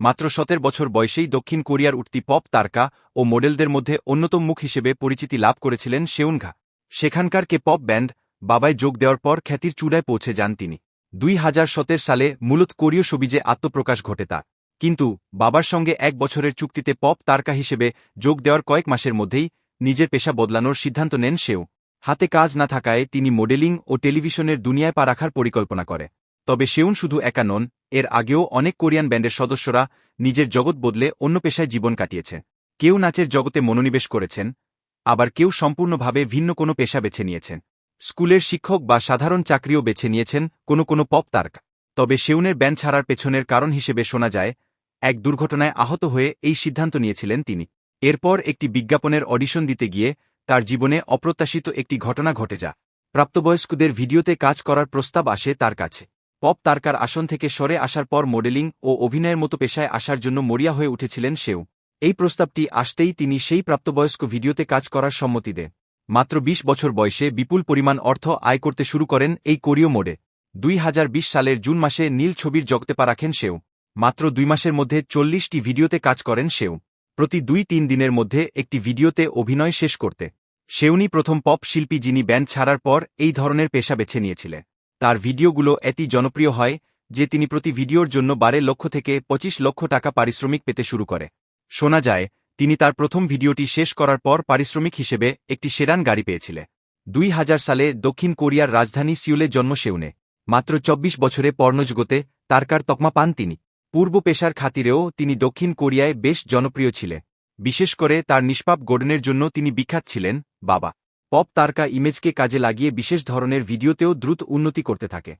মাত্র সতের বছর বয়সেই দক্ষিণ কোরিয়ার উঠতি পপ তারকা ও মডেলদের মধ্যে অন্যতম মুখ হিসেবে পরিচিতি লাভ করেছিলেন সেউনঘা সেখানকার কে পপ ব্যান্ড বাবায় যোগ দেওয়ার পর খ্যাতির চূড়ায় পৌঁছে যান তিনি। দুই হাজার সতের সালে মূলত কোরীয় সবিজে আত্মপ্রকাশ ঘটে তার। কিন্তু বাবার সঙ্গে এক বছরের চুক্তিতে পপ তারকা হিসেবে যোগ দেওয়ার কয়েক মাসের মধ্যেই নিজের পেশা বদলানোর সিদ্ধান্ত নেন সেও হাতে কাজ না থাকায় তিনি মডেলিং ও টেলিভিশনের দুনিয়ায় পা রাখার পরিকল্পনা করে। তবে সেউন শুধু একা নন, এর আগেও অনেক কোরিয়ান ব্যান্ডের সদস্যরা নিজের জগৎ বদলে অন্য পেশায় জীবন কাটিয়েছে। কেউ নাচের জগতে মনোনিবেশ করেছেন, আবার কেউ সম্পূর্ণভাবে ভিন্ন কোনো পেশা বেছে নিয়েছেন। স্কুলের শিক্ষক বা সাধারণ চাকরিও বেছে নিয়েছেন কোনো কোনো পপ তারকা। তবে সেউনের ব্যান্ড ছাড়ার পেছনের কারণ হিসেবে শোনা যায়, এক দুর্ঘটনায় আহত হয়ে এই সিদ্ধান্ত নিয়েছিলেন তিনি। এরপর একটি বিজ্ঞাপনের অডিশন দিতে গিয়ে তার জীবনে অপ্রত্যাশিত একটি ঘটনা ঘটে যা প্রাপ্তবয়স্কদের ভিডিওতে কাজ করার প্রস্তাব আসে তার কাছে। পপ তারকার আসন থেকে সরে আসার পর মডেলিং ও অভিনয়ের মতো পেশায় আসার জন্য মরিয়া হয়ে উঠেছিলেন সেও। এই প্রস্তাবটি আসতেই তিনি সেই প্রাপ্তবয়স্ক ভিডিওতে কাজ করার সম্মতি দেন মাত্র ২০ বছর বয়সে বিপুল পরিমাণ অর্থ আয় করতে শুরু করেন এই কোরীয় মোডে। দুই হাজার বিশ সালের জুন মাসে নীল ছবির জগতে পা রাখেন সেও। মাত্র দুই মাসের মধ্যে চল্লিশটি ভিডিওতে কাজ করেন সেও। প্রতি দুই তিন দিনের মধ্যে একটি ভিডিওতে অভিনয় শেষ করতে। সেউনি প্রথম পপ শিল্পী যিনি ব্যান্ড ছাড়ার পর এই ধরনের পেশা বেছে নিয়েছিলেন। তার ভিডিওগুলো এতই জনপ্রিয় হয় যে তিনি প্রতি ভিডিওর জন্য বারে লক্ষ থেকে ২৫ লক্ষ টাকা পারিশ্রমিক পেতে শুরু করে। শোনা যায়, তিনি তার প্রথম ভিডিওটি শেষ করার পর পারিশ্রমিক হিসেবে একটি সেরান গাড়ি পেয়েছিলেন। দুই হাজার সালে দক্ষিণ কোরিয়ার রাজধানী সিউলে জন্ম সেউনে। মাত্র ২৪ বছরে পর্ণজগতে তারকার তকমা পান তিনি। পূর্ব পেশার খাতিরেও তিনি দক্ষিণ কোরিয়ায় বেশ জনপ্রিয় ছিলেন। বিশেষ করে তার নিষ্পাপ গোডনের জন্য তিনি বিখ্যাত ছিলেন বাবা। পপ তারকা ইমেজকে কাজে লাগিয়ে বিশেষ ধরনের ভিডিওতেও দ্রুত উন্নতি করতে থাকে।